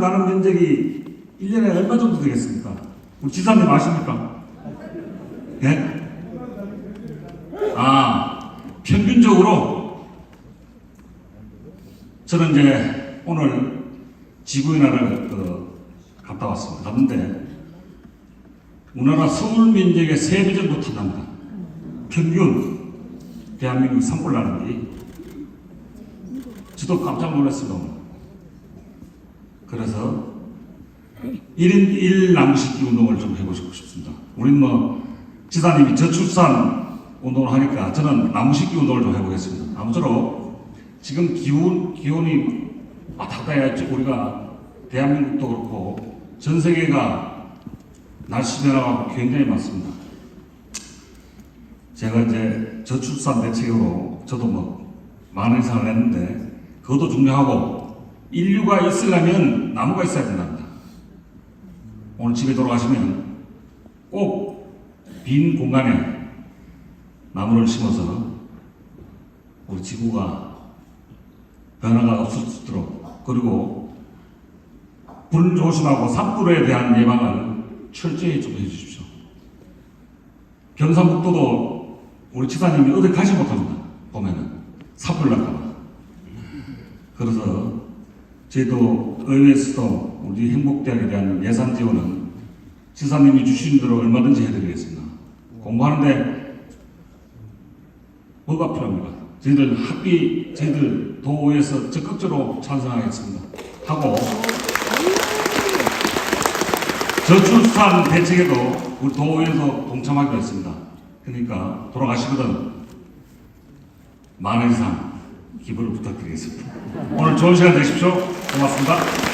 나는 면적이 1년에 얼마 정도 되겠습니까? 우리 지사님 아십니까? 예? 아, 평균적으로 저는 이제 오늘 지구인화를 그 갔다 왔습니다. 갔는데 우리나라 서울 면적의 3배 정도 튼답니다. 평균 대한민국 산불 나는 게 저도 깜짝 놀랐습니다. 그래서 1인 1 나무식기 운동을 좀 해보고 싶습니다. 우린 뭐 지사님이 저출산 운동을 하니까 저는 나무식기 운동을 좀 해보겠습니다. 아무쪼록 지금 기온, 기온이 왔다 갔다 해야지 우리가 대한민국도 그렇고 전 세계가 날씨 변화가 굉장히 많습니다. 제가 이제 저출산 대책으로 저도 뭐 많은 이상을 했는데 그것도 중요하고 인류가 있으려면 나무가 있어야 된답니다. 오늘 집에 돌아가시면 꼭 빈 공간에 나무를 심어서 우리 지구가 변화가 없을 수 있도록 그리고 불 조심하고 산불에 대한 예방을 철저히 좀 해주십시오. 경상북도도 우리 지사님이 어디 가지 못합니다. 보면은 산불 날까봐. 그래서 저희도 의회에서도 우리 행복대학에 대한 예산 지원은 지사님이 주신 대로 얼마든지 해드리겠습니다. 공부하는데 뭐가 필요합니까? 저희들 학비, 저희들 도에서 적극적으로 찬성하겠습니다. 하고 저출산 대책에도 우리 도에서 동참하기로 했습니다. 그러니까 돌아가시거든 만원 이상 기부를 부탁드리겠습니다. 오늘 좋은 시간 되십시오. 고맙습니다.